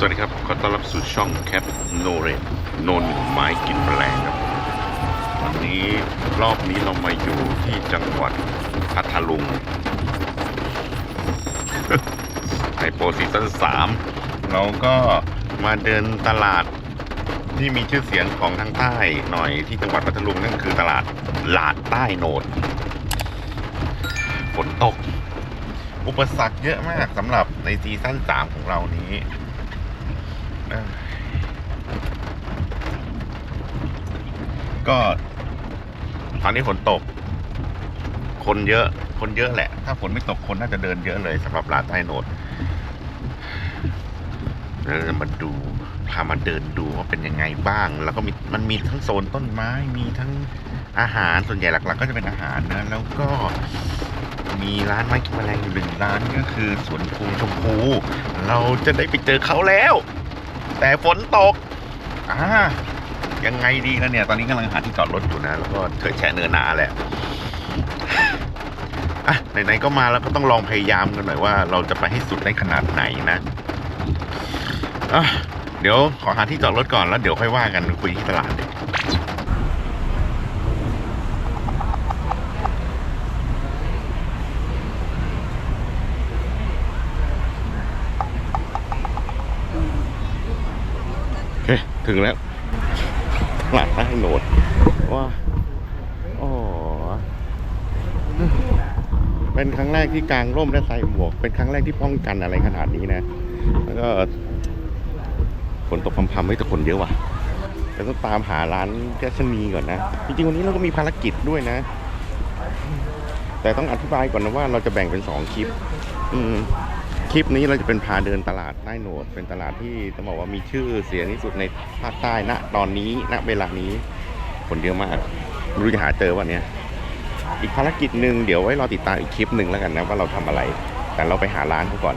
สวัสดีครับ ขอต้อนรับสู่ช่องแคทโนเรนโนนไม้กินแมลงครับ วันนี้รอบนี้เรามาอยู่ที่จังหวัดพัทลุงไฮโปซีซั่น3เราก็มาเดินตลาดที่มีชื่อเสียงของทางใต้หน่อยที่จังหวัดพัทลุงนั่นคือตลาดหลาดใต้โนดฝนตก อุปสรรคเยอะมากสำหรับในซีซั่น3ของเรานี้ ก็ ตอนนี้ฝนตก คนเยอะ คนเยอะแหละ ถ้าฝนไม่ตกคนน่าจะเดินเยอะเลยสำหรับร้านใต้โนดเราจะมาดูพามาเดินดูว่าเป็นยังไงบ้าง แล้วก็มีมันมีทั้งโซนต้นไม้ มีทั้งอาหารส่วนใหญ่หลัก ๆ ก็จะเป็นอาหารนะ แล้วก็มีร้านไม้กินแมลงอยู่หนึ่งร้านก็คือสวนภูชมพู เราจะได้ไปเจอเขาแล้ว แต่ฝนตกอ่ายังไงดีนะเนี่ย ตอนนี้กำลังหาที่จอดรถอยู่นะ แล้วก็เถิดแฉะเนินนาแหละอะไหนๆก็มาแล้วก็ต้องลองพยายามกันหน่อยว่า เราจะไปให้สุดได้ขนาดไหนนะอะเดี๋ยวขอหาที่จอดรถก่อนแล้วเดี๋ยวค่อยว่ากันคุยที่ตลาดเลย โอเค ถึงแล้วหลาดใต้โหนดว่าโอ้เป็นครั้งแรกที่กางร่มและใส่หมวก เป็นครั้งแรกที่ป้องกันอะไรขนาดนี้นะ แล้วก็ฝนตกพรำๆไม่แต่คนเยอะว่ะแต่ต้องตามหาร้านแกชนีก่อนนะ จริงๆวันนี้เราก็มีภารกิจด้วยนะ แต่ต้องอธิบายก่อนนะว่าเราจะแบ่งเป็นสองคลิป อืม คลิปนี้เราจะเป็นพาเดินตลาดใต้โหนด เป็นตลาดที่ต้องบอกว่ามีชื่อเสียงที่สุดในภาคใต้ณตอนนี้ณเวลานี้คนเยอะมากไม่รู้จะหาเจอวันนี้ยอีกภารกิจหนึ่งเดี๋ยวไว้รอติดตามอีกคลิปหนึ่งแล้วกันนะว่าเราทำอะไร แต่เราไปหาร้านเขาก่อน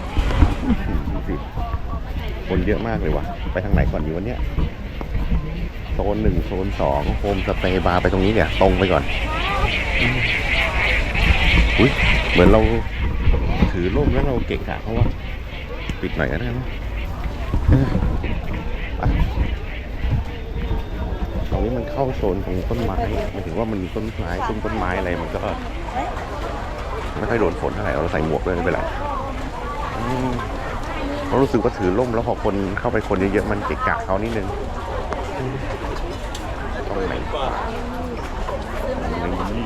คนเยอะมากเลยว่ะไปทางไหนก่อนดีวันเนี้ยโซนหนึ่งโซนสองโฮมสเตย์บาร์ไปตรงนี้เนี่ย ตรงไปก่อนอุ้ยเหมือนเรา ถือร่มแล้วเราเกะกะเพราะว่าปิดหน่อยก็ได้นะเออไปตรงนี้มันเข้าโซนของต้นไม้หมายถึงว่ามันมีต้นไม้ต้นต้นไม้อะไรมันก็ไม่ค่อยโดนฝนเท่าไหร่เราใส่หมวกเลยไม่เป็นไรเรารู้สึกว่าถือร่มแล้วพอคนเข้าไปคนเยอะๆมันเกะกะเขานิดนึงตรงไหนตรงนี้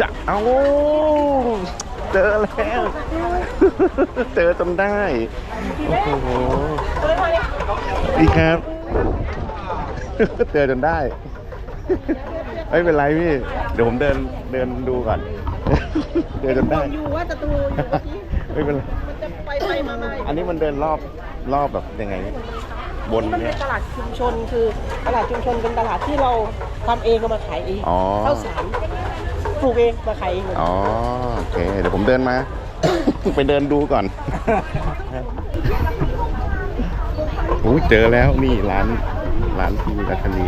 จะเอาเจอแล้ว เจอจนได้โอ้โหดีครับเจอจนได้ไม่เป็นไรพี่ เดี๋ยวผมเดินเดินดูก่อนเจอจนได้อยู่ว่าจะตูอยู่เมื่อกี้ไม่เป็นไร มันจะไปไปมามาอันนี้มันเดินรอบรอบแบบยังไง บนมันเนี่เป็ย นตลาดชุมชนคือตลาดชุมชนเป็นตลาดที่เราทำเองก็มาขายเองอ๋อ ข้าวสารปลูกเองมาขายเองหมดอ๋อโอเค เดี๋ยวผมเดินมา ไปเดินดูก่อน โอ้ยเจอแล้วนี่ร้านร้านพี่รัชนี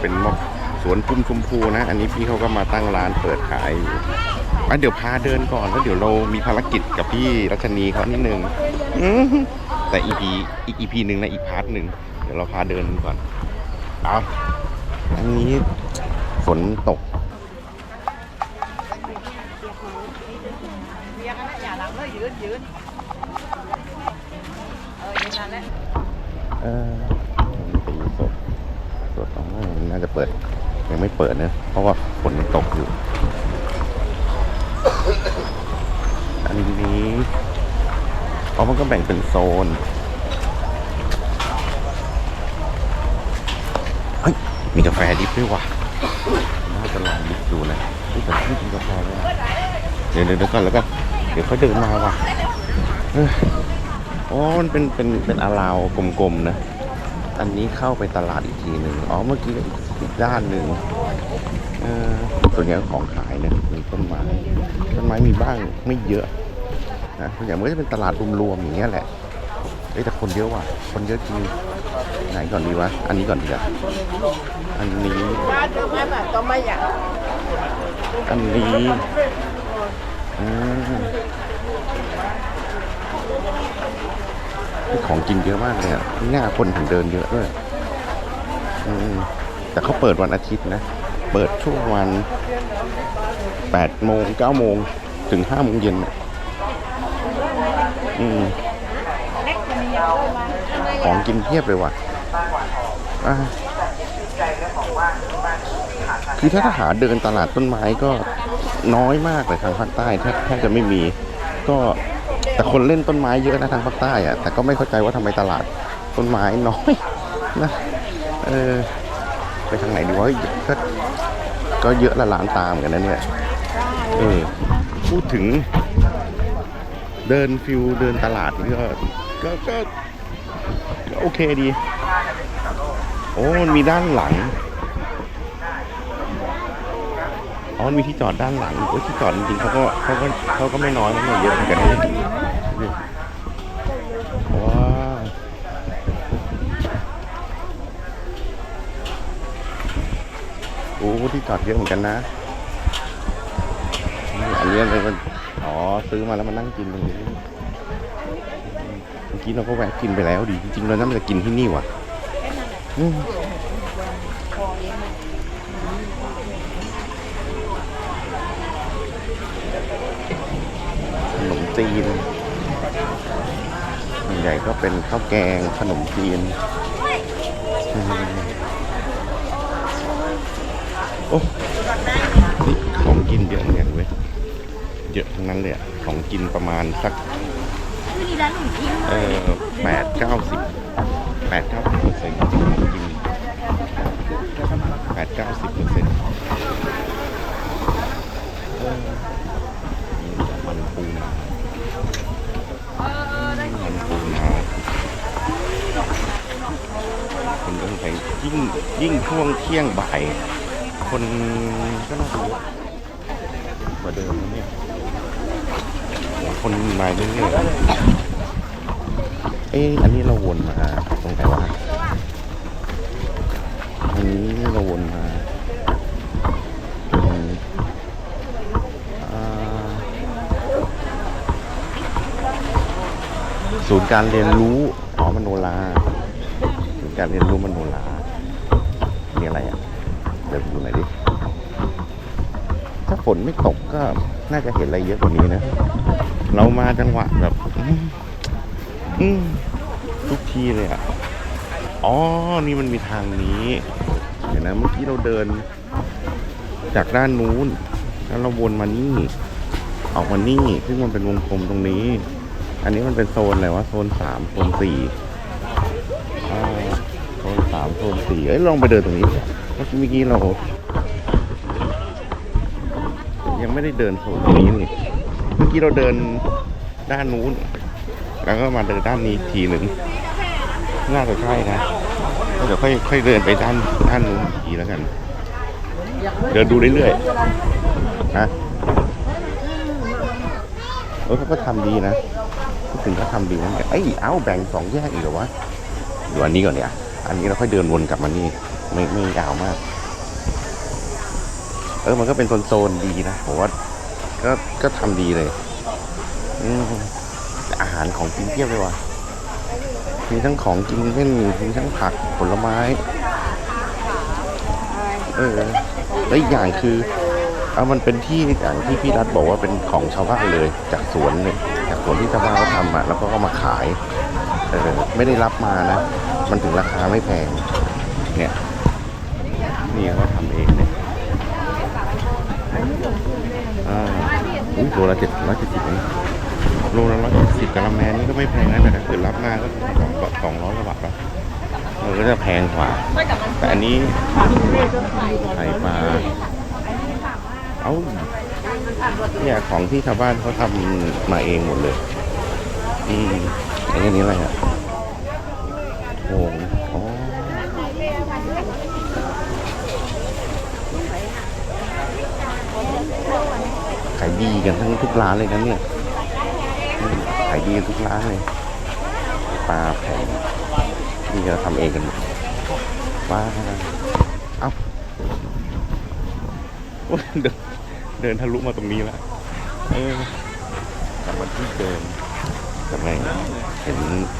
เป็นมะสวนพุ่มชมพูนะ อันนี้พี่เขาก็มาตั้งร้านเปิดขายอยู่ อะเดี๋ยวพาเดินก่อนแล้วเดี๋ยวเรามีภารกิจกับพี่รัชนีเขานิดนึงอื้อหือแต่อีพีอีกอีพีหนึ่งนะอีกพาร์ทหนึ่งเดี๋ยวเราพาเดินก่อนเอาอันนี้ฝนตก เรียกกันนะอย่าหลังเลยยืนยืนเออยืนนานแล้วเออตีสดสดอ๋อน่าจะเปิด ยังไม่เปิดเนอะเพราะว่าฝนมันตกอยู่ อันนี้เพราะมันก็แบ่งเป็นโซน เฮ้ย มีกาแฟดิบด้วยว่ะน่าจะลองดิบดูนะเฮ้ยแต่ไม่กินกาแฟเลยเดี๋ยวเดี๋ยวก่อนแล้วก็เดี๋ยวค่อยเดินมาว่ะอ๋อมันเป็นเป็นเป็นอาราวกลมๆนะ อันนี้เข้าไปตลาดอีกทีหนึ่ง อ๋อ เมื่อกี้อีกด้านหนึ่งเออส่วนใหญ่ของขายนี่ยมี ต้นไม้ต้นไม้มีบ้างไม่เยอะนะส่วนใหญ่มันก็จะเป็นตลาดรวมๆอย่างเงี้ยแหละเอ้แต่คนเยอะว่ะ คนเยอะจริงไหนก่อนดีวะ อันนี้ก่อนดีกว่าอันนี้บ้นเดิมแบบก็ไม่อยากอันนี้อของกินเยอะมากเลยอะหน้าคนถึงเดินเยอะด้วยแต่เขาเปิดวันอาทิตย์นะ เปิดช่วงวันแปดโมงเก้าโมงถึงห้าโมงเย็นอืมของกินเพียบเลยว่ะคือถ้าทหารเดินตลาดต้นไม้ก็น้อยมากเลยทางภาคใต้แทบจะไม่มี ก็แต่คนเล่นต้นไม้เยอะนะทางภาคใต้อะแต่ก็ไม่เข้าใจว่าทำไมตลาดต้นไม้น้อยนะเออไปทางไหนดีวะก็ ก็เยอะละล้านตามอนกันนะเนี่ยเออพูดถึง เดินฟิวเดินตลาดนี่ก็ก็ก็ก็โอเคดี โอ้มันมีด้านหลังอ๋อมันมีที่จอดด้านหลังโอ้ยที่จอดจริงๆเขาก็เขาก็เขาก็ไม่น้อยนะเนี่ยเยอะเหมือนกันนะนี่ว้าว โอ้ที่จอดเยอะเหมือนกันนะอันนี้มันอ๋อซื้อมาแล้วมานั่งกินตรงนี้เมื่อกี้เราก็แวะกินไปแล้วดีจริงๆเราน่าจะกินที่นี่ว่ะขนมจีนส่วนใหญ่ก็เป็นข้าวแกงขนมจีน โอ้นี่ของกินเยอะเนกันเว้ยเยอะทั้งนั้นเลยอะของกินประมาณสักเออแปดเก้าสิบแปดเก้าสิบเปอร์เซ็นต์จริงแปดเก้าสิบเปอร์เซ็นต์มันปูนามันปูนาคนเดินไปยิ่งยิ่งช่วงเที่ยงบ่าย คนก็น่าจะเยอะกว่าเดิมนะเนี่ยคนมาเรื่อยๆเอ๊ะอันนี้เราวนมาตรงไหนวะอันนี้เราวนมาอืมอ่าศูนย์การเรียนรู้อ๋อมโนราศูนย์การเรียนรู้มโนรามีอะไรอะ เดี๋ยวดูหน่อยดิ ถ้าฝนไม่ตกก็น่าจะเห็นอะไรเยอะกว่านี้นะ เรามาจังหวะแบบทุกทีเลยอะ อ๋อ นี่มันมีทางนี้เดี๋ยวนะเมื่อกี้เราเดิน จากด้านนู้น แล้วเราวนมานี่ ออกมานี่ ซึ่งมันเป็นวงกลมตรงนี้ อันนี้มันเป็นโซนอะไรวะ โซนสามโซนสี่โซนสามโซนสี่เอ้ย ลองไปเดินตรงนี้ เมื่อกี้เรา ยังไม่ได้เดินโซนตรงนี้นี่ เมื่อกี้เราเดินด้านนู้น แล้วก็มาเดินด้านนี้ทีหนึ่งน่าจะใช่นะเดี๋ยวค่อยค่อยเดินไปด้านด้านนู้นอีกทีแล้วกัน เดินดูเรื่อยๆนะเออเขาก็ทำดีนะพูดถึงเขาทำดีนะเอ้ยเอ้าแบ่งสองแยกอีกเหรอวะดูอันนี้ก่อนเนี่ยอันนี้เราค่อยเดินวนกลับมานี่ ไม่ไม่ยาวมาก เออมันก็เป็นโซนๆดีนะผมว่าก็ก็ทำดีเลย อืมอาหารของกินเพียบเลยว่ะมีทั้งของกินเล่นมีทั้งผักผลไม้ เออแล้วอีกอย่างคือเอามันเป็นที่อย่างที่พี่รัฐบอกว่าเป็นของชาวบ้านเลย จากสวนเนี่ยจากสวนที่ชาวบ้านเขาทำอะแล้วก็เอามาขายเออไม่ได้รับมานะ มันถึงราคาไม่แพง เนี่ย นี่เขาทำเองเนี่ยอ่าอุ้ยโลละเจ็ดร้อยเจ็ดสิบเองโลละร้อยเจ็ดสิบกะละแมนี่ก็ไม่แพงนะแต่ถ้าเกิดรับมาก็สองสองร้อยกว่าบาทแล้วมันก็จะแพงกว่า แต่อันนี้ไข่ปลาเอ้าเนี่ยของที่ชาวบ้านเขาทำมาเองหมดเลย อืมอย่างนี้อะไรอะ ดีกันทั้งทุกร้านเลยนะเนี่ยขายดีกันทุกร้านเลยปลาแพงอืนี่เราทำเองกันหมดว้าเอ้าโอ้ยเดินเดินทะลุมาตรงนี้แล้วเออกลับมาที่เดิมทำไมเห็น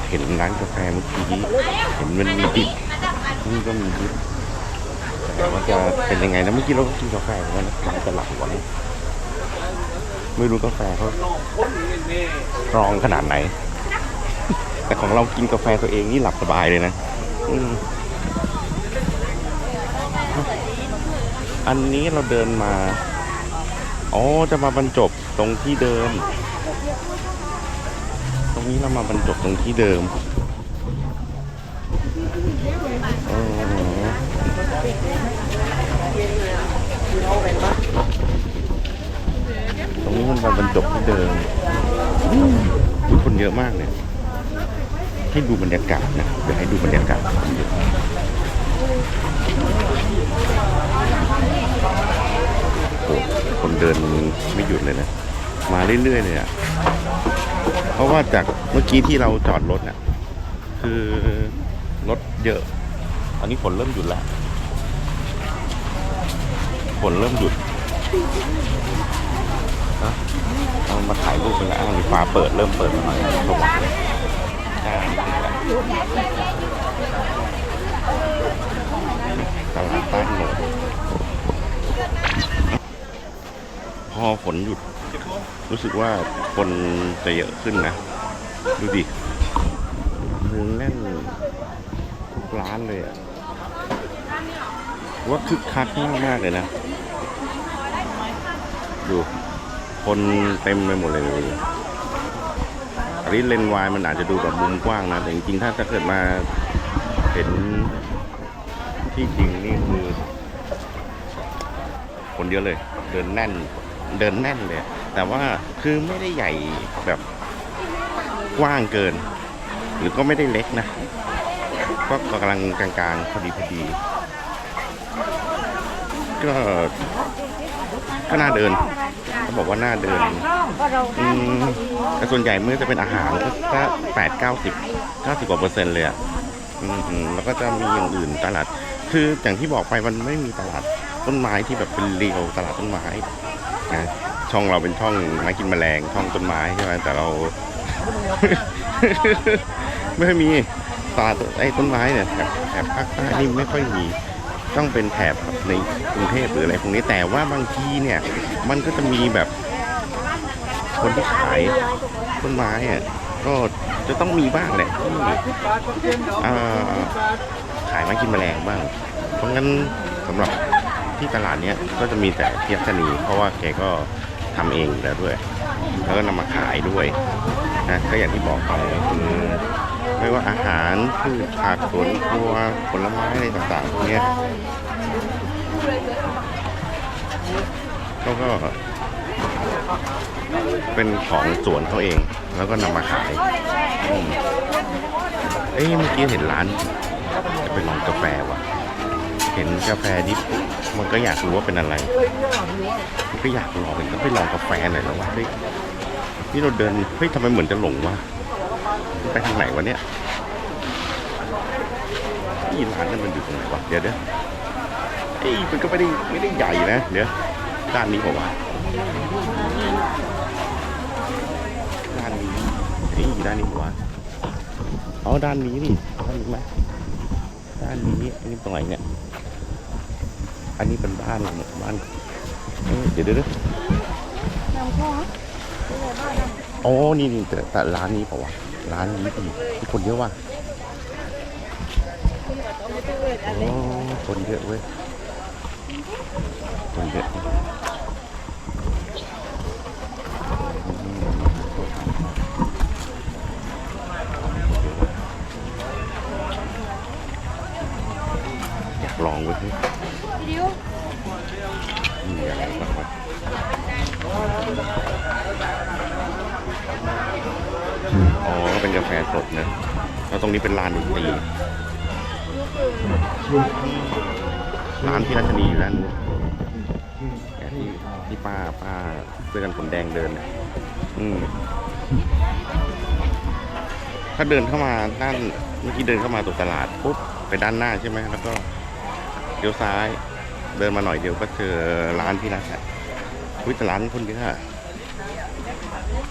เห็นร้านกาแฟเมื่อกี้เห็นมันมีดิบนี่ก็มีดิบแต่ว่าจะเป็นยังไงนะเมื่อกี้เราก็กินกาแฟเหมือนกันนะร้านจะหลับหัวนี่ ไม่รู้กาแฟเขารองขนาดไหน แต่ของเรากินกาแฟตัวเองนี่หลับสบายเลยนะอันนี้เราเดินมา อ๋อ จะมาบรรจบตรงที่เดิม ตรงนี้เรามาบรรจบตรงที่เดิม อ๋อตรง นี้มันมาบรรจบที่เดิมคนเยอะมากเลยให้ดูบรรยากาศนะเดี๋ยวให้ดูบรรยากาศโอ้คนเดินไม่หยุดเลยนะ มาเรื่อยๆเลยอะ เพราะว่าจากเมื่อกี้ที่เราจอดรถน่ะ คือรถเยอะตอนนี้ฝนเริ่มหยุดแล้วฝนเริ่มหยุด นะเรามาถ่ายรูปกันแล้วมีฟ้าเปิดเริ่มเปิดมาหน่อยสว่างใช่ตลาดใต้โหนพอฝนหยุด รู้สึกว่าคนจะเยอะขึ้นนะ ดูดิเนืองแน่นทุกร้านเลยอะว่าคึกคักมากมากเลยนะ ดู คนเต็มไปหมดเลยอันนี้เลนวายมันอาจจะดูแบบมุมกว้างนะ แต่จริงๆ ถ้าถ้าเกิดมาเห็นที่จริงนี่คือ คนเยอะเลย เดินแน่น เดินแน่นเลย แต่ว่าคือไม่ได้ใหญ่แบบกว้างเกิน หรือก็ไม่ได้เล็กนะ ก็กำลังกลางๆพอดีพอดีก็ก็น่าเดิน บอกว่าน่าเดินอืมแต่ส่วนใหญ่เมื่อจะเป็นอาหารก็แปดเก้าสิบเก้าสิบกว่าเปอร์เซ็นต์เลยอะอืมอืมแล้วก็จะมีอย่างอื่นตลาด คืออย่างที่บอกไปมันไม่มีตลาดต้นไม้ที่แบบเป็นเรียวตลาดต้นไม้นะช่องเราเป็นช่องไม้กินแมลงช่องต้นไม้ใช่ไหมแต่เรา ไม่ค่อยมีตลาดไอ้ต้นไม้เนี่ยแถบแถบภาคใต้นี่ไม่ค่อยมี ต้องเป็นแถบแบบในกรุงเทพหรืออะไรพวกนี้แต่ว่าบางทีเนี่ยมันก็จะมีแบบคนที่ขายต้นไม้อะก็จะต้องมีบ้างแหละที่ขายไม้กินแมลงบ้าง เพราะงั้นสำหรับที่ตลาดเนี้ยก็จะมีแต่เทียบชนีเพราะว่าแกก็ทำเองแล้วด้วย แล้วก็นำมาขายด้วยนะก็อย่างที่บอกไปคือ ไม่ว่าอาหารพืชผักสวนครัวผลไม้อะไรต่างๆพวกเนี้ยเขาก็เป็นของสวนเขาเอง แล้วก็นำมาขายเอ้ยเมื่อกี้เห็นร้าน จะไปลองกาแฟว่ะ เห็นกาแฟดิบมันก็อยากรู้ว่าเป็นอะไร มันก็อยากลองก็ไปลองกาแฟหน่อยแล้วว่าเฮ้ยนี่เราเดินเฮ้ยทำไมเหมือนจะหลงวะ ไปทางไหนวะเนี่ยนี่ร้านนั้นมันอยู่ตรงไหนวะเดี๋ยวเดี๋ยวเอ้ยมันก็ไม่ได้ไม่ได้ใหญ่นะ เดี๋ยวด้านนี้ผมว่าด้านนี้เฮ้ยด้านนี้ผมว่าอ๋อด้านนี้นี่ด้านนี้ไหมด้านนี้อันนี้ตรงไหนเนี่ยอันนี้เป็นบ้านบ้านเอ้ยเดี๋ยวเดี๋ยวเดี๋ยวอ๋อนี่นี่แต่แต่ร้านนี้เปล่าวะ ร้านนี้ดีมีคนเยอะว่ะโอ้คนเยอะเว้ย คนเยอะอยากลองเว้ยนี่อะไรบ้างวะ อ๋อ ก็เป็นกาแฟสดนะ แล้วตรงนี้เป็นร้านดนตรีร้านที่รัชนีอยู่ด้านนู้นเนี่ยที่ที่ป้าป้าเสื้อกันขนแดงเดินเนี่ยอืมถ้าเดินเข้ามาด้านเมื่อกี้เดินเข้ามาตรงตลาดปุ๊บไปด้านหน้าใช่ไหมแล้วก็เลี้ยวซ้าย เดินมาหน่อยเดียวก็เจอร้านพี่รักแหละอุ้ยแต่ร้านคนเยอะ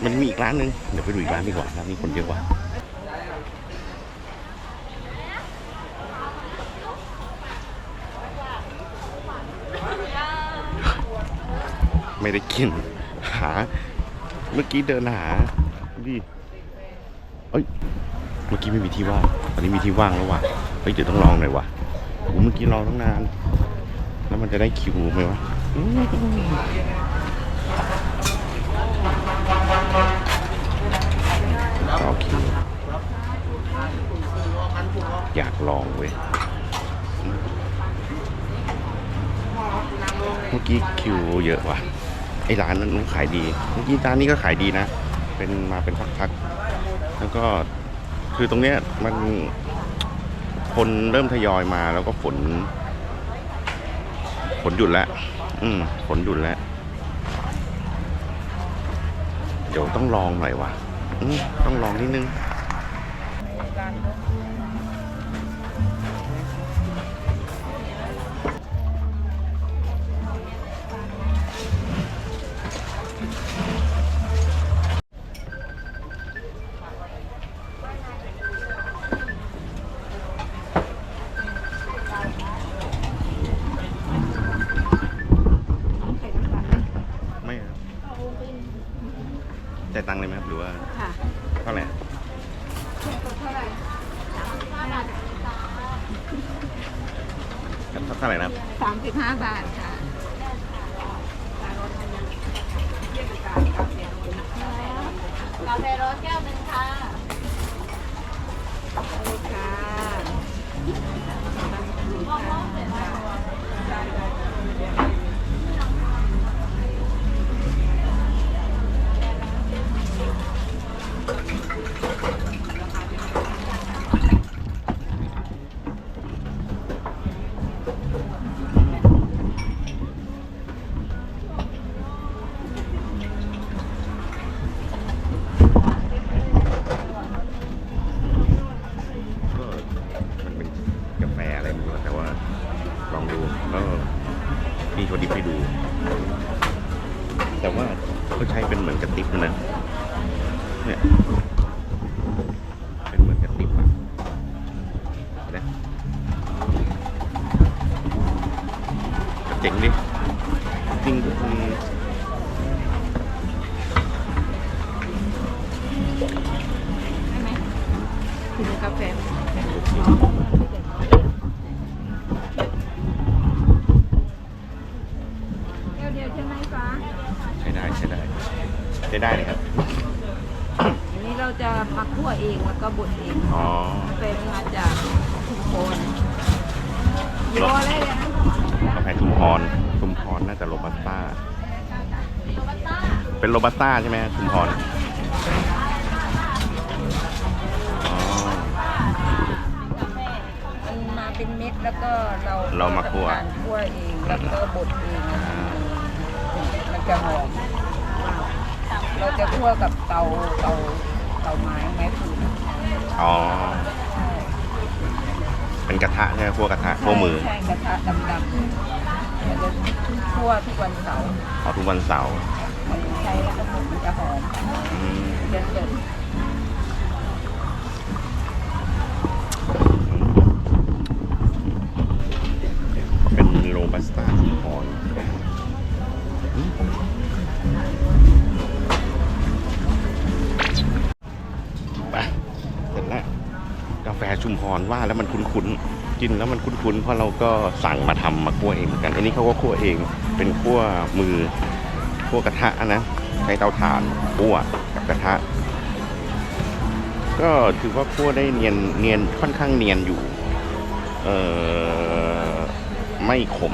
มันมีอีกร้านหนึง เดี๋ยวไปดูอีกร้านดีกว่าร้านนี้คนเยอะกว่าไม่ได้กิน หา เมื่อกี้เดินหาดิเอ้ย เมื่อกี้ไม่มีที่ว่าง ตอนนี้มีที่ว่างแล้วว่ะ เฮ้ยเดี๋ยวต้องลองหน่อยว่ะโอ้เมื่อกี้รอตั้งนาน แล้วมันจะได้คิวไหมวะอืมต่อคิว อยากลองเว้ย เมื่อกี้คิวเยอะว่ะ ไอ้ร้านนั้นขายดี เมื่อกี้ร้านนี้ก็ขายดีนะ เป็นมาเป็นพักๆ แล้วก็คือตรงเนี้ยมันคนเริ่มทยอยมาแล้วก็ฝน ฝนหยุดแล้ว อืม ฝนหยุดแล้ว เดี๋ยวต้องลองหน่อยว่ะ อืม ต้องลองนิดนึง ตังค์เลยไหมครับหรือว่าค่ะเท่าไหร่ครับเท่าไหร่นะครับสามสิบห้าบาทค่ะกาแฟร้อนแก้วหนึ่งค่ะค่ะ ก็มันเป็นกาแฟอะไรไม่รู้แต่ว่า ลองดูก็มีโชดิบให้ดู แต่ว่าเขาใช้เป็นเหมือนกระติบนะเนี่ยเป็นเหมือนกระติบอะเห็นะ เจ๋ เป็นโรบัสต้าใช่ไหมชุมพรอ๋อมันมาเป็นเม็ดแล้วก็เราเรามาคั่ว คั่วเองแล้วก็บดเองมันจะหอมเราจะคั่วกับเตาเตาเตาไม้ไม้ฟืนอ๋อ เป็นกระทะใช่ไหมพวกกระทะพวกมือใช่กระทะดำๆเราจะคั่วทุกวันเสาร์ขอทุกวันเสาร์ ใช้แล้วก็มันจะหอมเดินเดินเป็นโรบัสต้าชุมพรอืมไปเสร็จแล้วกาแฟชุมพรว่าแล้วมันคุ้นๆกินแล้วมันคุ้นๆเพราะเราก็สั่งมาทำมาคั่วเองเหมือนกันอันนี้เขาก็คั่วเองเป็นคั่วมือ คั่วกระทะนะใช้เตาถ่านคั่วกับกระทะ ก็ถือว่าคั่วได้เนียนเนียนค่อนข้างเนียนอยู่ เออไม่ขม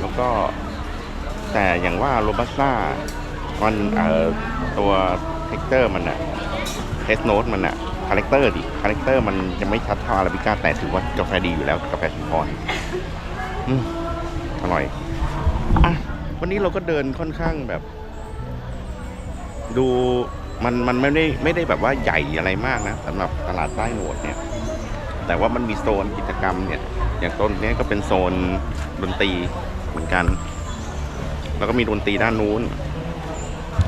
แล้วก็แต่อย่างว่าโรบัสต้ามันเอ่อตัวเท็กเตอร์มันอะเทสโนตมันอะคาแรคเตอร์ดิคาแรคเตอร์มันจะไม่ชัดเท่าอาราบิก้าแต่ถือว่ากาแฟดีอยู่แล้วกาแฟชุมพรอืมอร่อย วันนี้เราก็เดินค่อนข้างแบบ ดูมันมันไม่ได้ไม่ได้แบบว่าใหญ่อะไรมากนะสำหรับตลาดใต้โหนดเนี่ย แต่ว่ามันมีโซนกิจกรรมเนี่ย อย่างต้นนี้ก็เป็นโซนดนตรีเหมือนกัน แล้วก็มีดนตรีด้านนู้น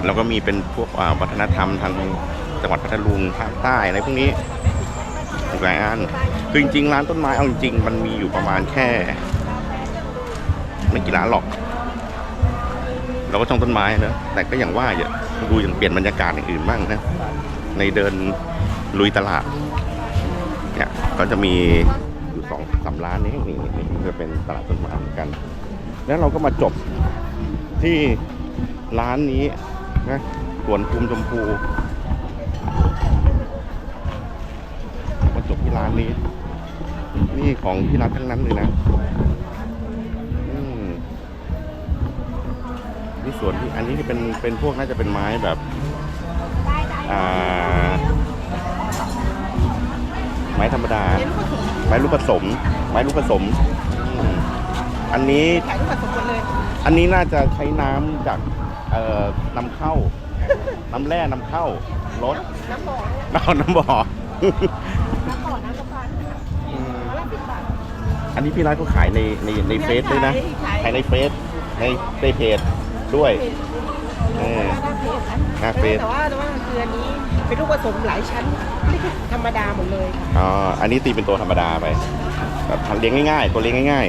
แล้วก็มีเป็นพวกวัฒนธรรมทางจังหวัดพัทลุงภาคใต้อะไรพวกนี้อีกหลายอันคือจริงๆร้านต้นไม้เอาจริงๆมันมีอยู่ประมาณแค่ ไม่กี่ร้านหรอก เราก็ช่องต้นไม้นะแต่ก็อย่างว่าอย่าดูอย่างเปลี่ยนบรรยากาศอย่างอื่นบ้างนะ ในเดินลุยตลาดเนี่ยก็จะมีอยู่สองสามร้านนี้นี่นี่นี่จะเป็นตลาดต้นไม้เหมือนกัน แล้วเราก็มาจบที่ร้านนี้นะสวนภูมิชมพูมาจบที่ร้านนี้ นี่ของที่รักทั้งนั้นเลยนะ สวนที่อันนี้ที่เป็นเป็นพวกน่าจะเป็นไม้แบบอ่าไม้ธรรมดา ไม้ลูกผสม ไม้ลูกผสมอืมอันนี้ขายลูกผสมหมดเลยอันนี้น่าจะใช้น้ำจากเอ่อนำเข้า น้ำแร่นำเข้ารถน้ำบ่อน้ำน้ำบ่อน้ำบ่อน้ำกระพานมาละสิบบาทอันนี้พี่ร้านเขาขายในในในเฟซด้วยนะขายในเฟซในในเพจ ด้วยเออหน้าเฟซแต่ว่าแต่ว่าคืออันนี้เป็นลูกผสมหลายชั้นไม่ใช่ธรรมดาหมดเลยค่ะอ๋ออันนี้ตีเป็นตัวธรรมดาไปแบบเลี้ยงง่ายๆ ตัวเลี้ยงง่าย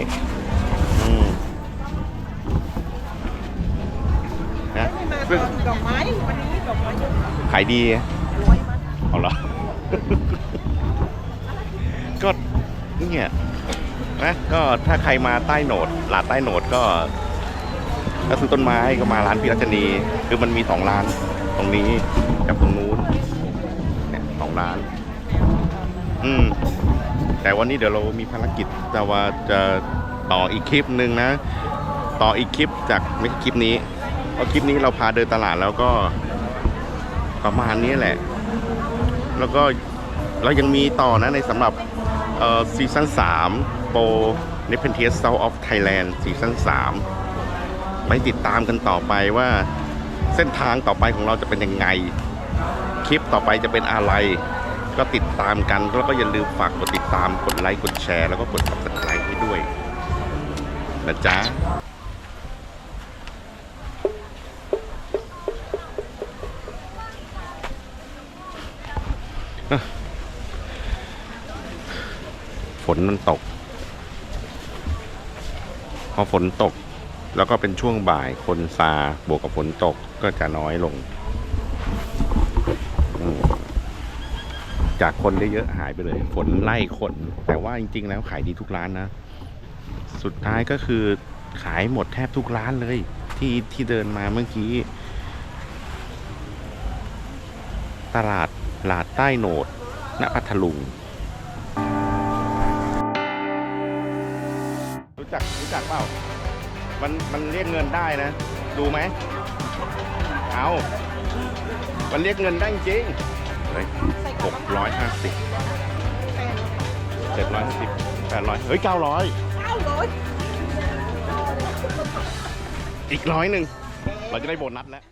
ๆอืมนะไม่มาซึ่งตอนดอกไม้วันนี้ดอกไม้เยอะขายดีรวยมากเอาเหรอก็เนี่ยนะก็ถ้าใครมาใต้โหนดหลาดใต้โหนดก็ ถ้าซื้อต้นไม้ก็มาร้านพี่รัชนีคือมันมีสองร้าน ตรงนี้กับตรงนู้นเนี่ยสองร้าน อืม แต่วันนี้เดี๋ยวเรามีภารกิจแต่ว่าจะต่ออีกคลิปหนึ่งนะ ต่ออีกคลิปจากไม่ใช่คลิปนี้เพราะคลิปนี้เราพาเดินตลาดแล้วก็ประมาณนี้แหละ แล้วก็เรายังมีต่อนะในสำหรับซีซั่น3โปร n e p e n t i u s South of Thailand ซีซั่น3 ไปติดตามกันต่อไปว่าเส้นทางต่อไปของเราจะเป็นยังไง คลิปต่อไปจะเป็นอะไร ก็ติดตามกันแล้วก็อย่าลืมฝากกดติดตามกดไลค์กดแชร์แล้วก็กด subscribe ให้ด้วยนะจ๊ะฝนมันตก พอฝนตก แล้วก็เป็นช่วงบ่ายคนซาบวกกับฝนตกก็จะน้อยลง จากคนได้เยอะหายไปเลย ฝนไล่คน แต่ว่าจริง ๆ แล้วขายดีทุกร้านนะ สุดท้ายก็คือขายหมดแทบทุกร้านเลย ที่ที่เดินมาเมื่อกี้ ตลาดหลาดใต้โหนดณพัทลุงรู้จักรู้จักเปล่า มันมันเรียกเงินได้นะ ดูไหม เอามันเรียกเงินได้จริงเฮ้ยหกร้อยห้าสิบเจ็ดร้อยห้าสิบแปดร้อยเฮ้ยเก้าร้อยเก้าร้อยอีกร้อยหนึ่ง เราจะได้โบนัสแล้ว